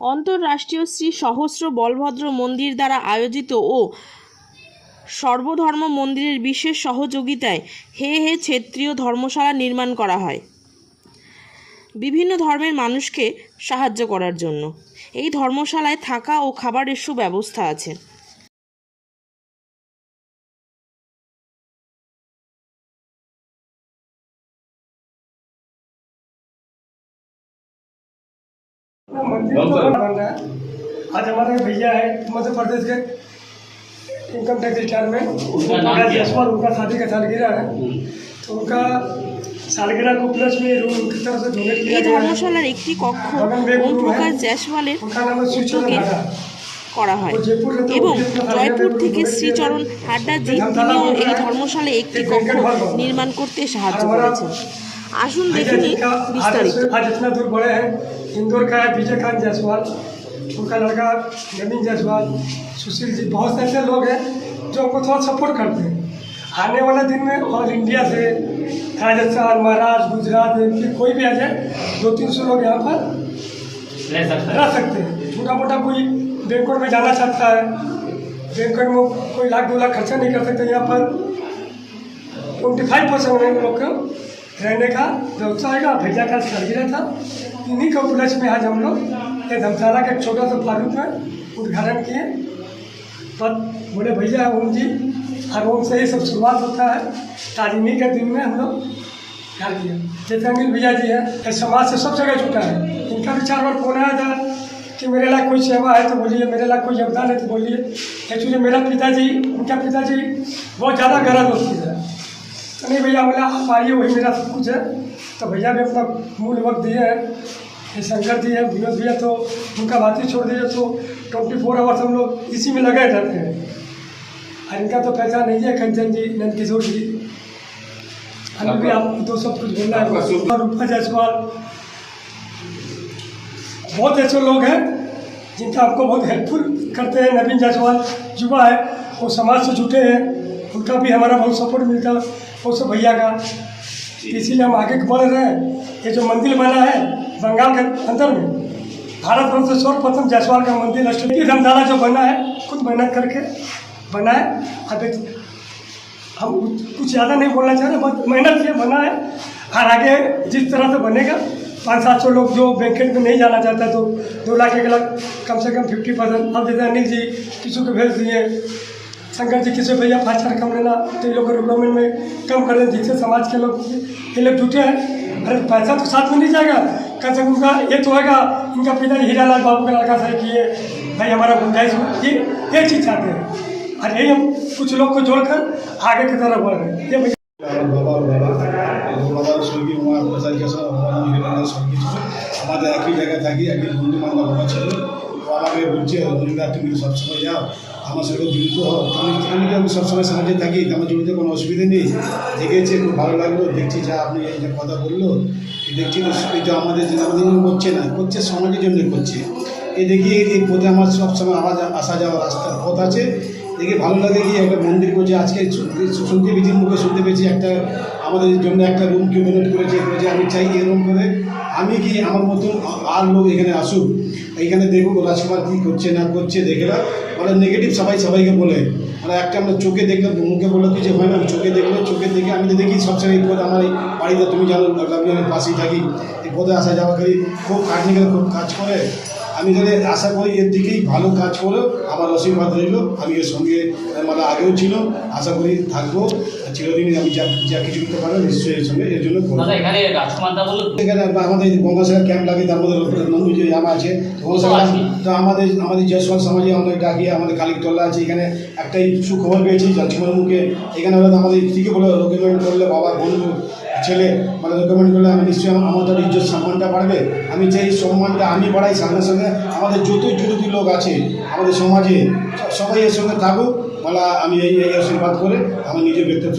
অন্তর্রাষ্ট্রীয় শ্রী সহস্র বলভদ্র মন্দির দ্বারা আয়োজিত ও সর্বধর্ম মন্দিরের বিশেষ সহযোগিতায় হে হে ক্ষেত্রীয় ধর্মশালা নির্মাণ করা হয়। বিভিন্ন ধর্মের মানুষকে সাহায্য করার জন্য। এই ধর্মশালায় থাকা ও খাবারের সুব্যবস্থা আছে। आज हमारे भैया है मध्य प्रदेश के इनकम टैक्स डिपार्टमेंट उनका नाम उनका क्या है? जसवाल उनका शादी का सालगिरह है तो उनका सालगिरह को प्लस में रूम उनकी तरफ से डोनेट किया এই गया है ধর্মশালার একটি কক্ষ ওম প্রকাশ জয়সওয়ালের उनका नाम है सुचरण উদ্যোগে हाडा করা হয় এবং জয়পুর থেকে শ্রীচরণ হাড্ডাজি তিনিও এই ধর্মশালায় একটি কক্ষ নির্মাণ করতে সাহায্য করেছেন আসুন দেখে নিই বিস্তারিত इंदौर का है विजय खान जायसवाल उनका लड़का नवीन जायसवाल सुशील जी बहुत से ऐसे लोग हैं जो हमको थोड़ा सपोर्ट करते हैं। आने वाले दिन में ऑल इंडिया से राजस्थान महाराष्ट्र गुजरात एमपी कोई भी आ जाए दो तीन सौ लोग यहाँ पर रह सकता हैं। छोटा मोटा कोई बैंकॉक में जाना चाहता है बैंकॉक में कोई लाख दो लाख खर्चा नहीं कर सकते यहाँ पर। ट्वेंटी फाइव परसेंट लोग को रहने का व्यवस्था होगा भैया का सालगिरह था इन्हीं के उपलक्ष्य में आज हम लोग ये धर्मशाला का छोटा सा प्रारूप में उद्घाटन किए। पर बोले, भैया, ओम जी, हर ओम से ही सब शुरुआत होता है। इन्हीं के दिन में हम लोग क्या किया जैसे अनिल भैया जी हैं समाज से सब जगह जुटा है। इनका भी चार बार फ़ोन आया था कि मेरे लायक कोई सेवा है तो बोलिए, मेरे लायक कोई योगदान है तो बोलिए। एक्चुअली मेरा पिताजी, उनका पिताजी बहुत ज़्यादा गहरा दोस्ती है। नहीं भैया बोला आप आइए वही मेरा सब कुछ है। तो भैया भी अपना मूल वक्त दिए हैं ये शंकर जी हैं विनोद भैया तो उनका बात छोड़ दीजिए तो ट्वेंटी फोर आवर्स हम लोग इसी में लगे रहते हैं। और इनका तो पहचान नहीं है कंचन जी नंद किशोर जी। हमें भी आप दो सब कुछ बोलना है। रूपा जायसवाल। बहुत ऐसे लोग हैं जिनका आपको बहुत हेल्पफुल करते हैं नवीन जायसवाल युवा है वो समाज से जुटे हैं उनका भी हमारा बहुत सपोर्ट मिलता है। सब भैया का। इसीलिए हम आगे बढ़ रहे हैं। ये जो मंदिर बना है बंगाल के अंदर में भारत वर्ष से सर्वप्रथम जायसवाल का मंदिर राष्ट्रीय धर्मशाला जो बना है खुद मेहनत करके बना है अब हम कुछ ज़्यादा नहीं बोलना चाह रहे बहुत मेहनत से बना है। और आगे जिस तरह से बनेगा पाँच सात सौ लोग जो बैंकेट में नहीं जाना चाहता तो दो लाख एक लाख कम से कम फिफ्टी परसेंट अब जैसे अनिल जी किसी को भेज दिए। शंकर जी किसी भैया पाँच हजार कम लेना तो ये लोग रिक्वायरमेंट में कम कर दें जिससे समाज के लोग ये लोग जुटे हैं अरे पैसा तो साथ में नहीं जाएगा कम से कम उनका ये तो होगा इनका पिता हीरालाल बाबू का लड़का सही किए भाई हमारा गुंजाइश हो ये ये चीज़ चाहते हैं और यही हम कुछ लोग को जोड़कर आगे की तरफ बढ़ रहे हैं ये भैया আমার বাবার বাবা আমার বাবার স্বর্গীয় উমার প্রসাদ কেশব আমার হিরেন্দ্র স্বর্গীয় ছিল আমাদের একই জায়গায় থাকি একই বন্ধু বান্ধব বাবা ছিল ও আমাকে বলছে রঞ্জিতা তুমি সবসময় যাও। আমার সঙ্গে জড়িত হও। আমি আমি তো আমি সবসময় সমাজে থাকি আমার জড়িত কোনো অসুবিধা নেই। দেখেছে, খুব ভালো লাগল। দেখছি যা আপনি এই যে কথা বলল দেখছি তো আমাদের জন্য আমাদের জন্য করছে না, করছে সমাজের জন্য করছে। এই দেখি এই এই পথে আমার সবসময় আওয়াজ আসা যাওয়া রাস্তার পথ আছে। দেখে ভালো লাগে কি একটা মন্দির করছে। আজকে শুনতে পেয়েছি মুখে শুনতে পেয়েছি একটা আমাদের জন্য একটা রুম কেউ ডোনেট করেছে করেছে, আমি চাই এরকম করে। আমি কি আমার মতন আর লোক এখানে আসুক? এখানে দেখুক রাজকুমার কী করছে, না করছে, দেখে না মানে নেগেটিভ সবাই সবাইকে বলে। মানে একটা আমরা চোখে দেখলাম মুখে বলল কিছু হয় না চোখে দেখল, চোখে দেখে আমি তো দেখি সবসময় এই পথ আমার এই বাড়িতে, তুমি জানো আমি আমি পাশেই থাকি। এই পথে আসা যাওয়া করি, খুব খাটনি করে খুব কাজ করে। আমি তাহলে আশা করি এর দিকেই ভালো কাজ করে আমার আশীর্বাদ রইল। আমি এর সঙ্গে মানে আগেও ছিল, আশা করি থাকব। চিরদিনই আমি যা যা কিছু করতে পারব নিশ্চয়ই এর সঙ্গে এর জন্য এখানে আমাদের গঙ্গাসাগর ক্যাম্প লাগে তার মধ্যে নন্দু যে জামা আছে তো আমাদের আমাদের জয়সওয়াল সমাজে আমাদের ডাকি আমাদের কালিকতলা আছে এখানে একটাই সুখবর পেয়েছি জলছিমার মুখে। এখানে হয়তো আমাদের দিকে বলে রেকমেন্ড করলে বাবা বন্ধু ছেলে মানে রেকমেন্ড করলে আমি নিশ্চয়ই আমার আমাদের ইজ্জত সম্মানটা বাড়বে। আমি চাই সম্মানটা আমি বাড়াই সঙ্গে সঙ্গে আমাদের যত যুবতী লোক আছে আমাদের সমাজে সবাই এর সঙ্গে থাকুক বলা আমি এই এই আশীর্বাদ করে আমি নিজের ব্যক্তিত্ব